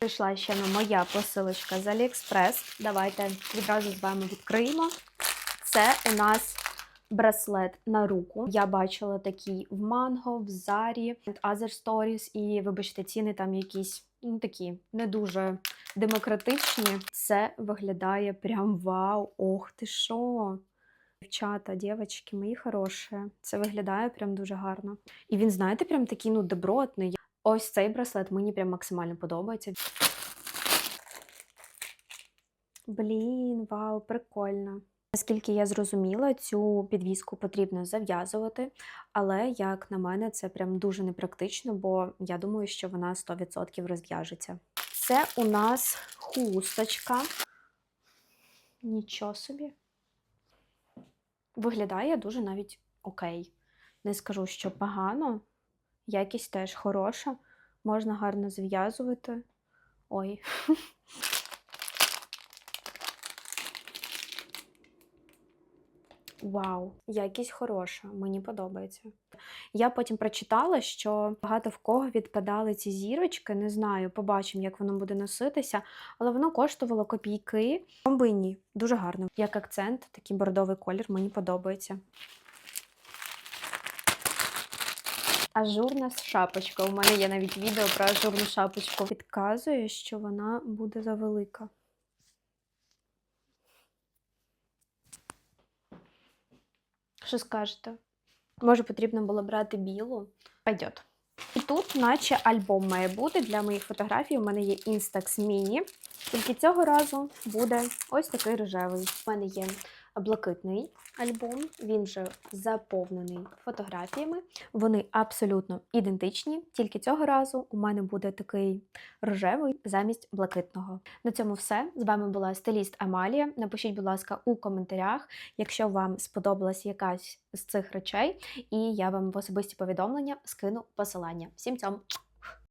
Прийшла ще на моя посилочка з Аліекспрес. Давайте відразу з вами відкриємо. Це у нас браслет на руку. Я бачила такий в Манго, в Зарі, Other Stories, і вибачте, ціни там якісь ну, такі не дуже демократичні. Це виглядає прям вау! Ох ти що! Дівчата, дівчатки, мої хороші. Це виглядає прям дуже гарно. І він, знаєте, прям такий ну добротний. Ось цей браслет мені прям максимально подобається. Блін, вау, прикольно. Наскільки я зрозуміла, цю підвіску потрібно зав'язувати, але, як на мене, це прям дуже непрактично, бо я думаю, що вона 100% розв'яжеться. Це у нас хусточка. Нічого собі. Виглядає дуже навіть окей. Не скажу, що погано. Якість теж хороша. Можна гарно зв'язувати. Ой. Вау, якість хороша, мені подобається. Я потім прочитала, що багато в кого відпадали ці зірочки. Не знаю, побачимо, як воно буде носитися, але воно коштувало копійки. Комбині, дуже гарно. Як акцент, такий бордовий колір, мені подобається. Ажурна шапочка. У мене є навіть відео про ажурну шапочку. Підказує, що вона буде завелика. Що скажете? Може, потрібно було брати білу? Пойдет. І тут, наче альбом має бути для моїх фотографій. У мене є Instax Mini. Тільки цього разу буде ось такий рожевий. У мене є блакитний альбом, він же заповнений фотографіями. Вони абсолютно ідентичні, тільки цього разу у мене буде такий рожевий замість блакитного. На цьому все. З вами була стиліст Амалія. Напишіть, будь ласка, у коментарях, якщо вам сподобалась якась з цих речей, і я вам в особисті повідомлення скину посилання. Всім цьому!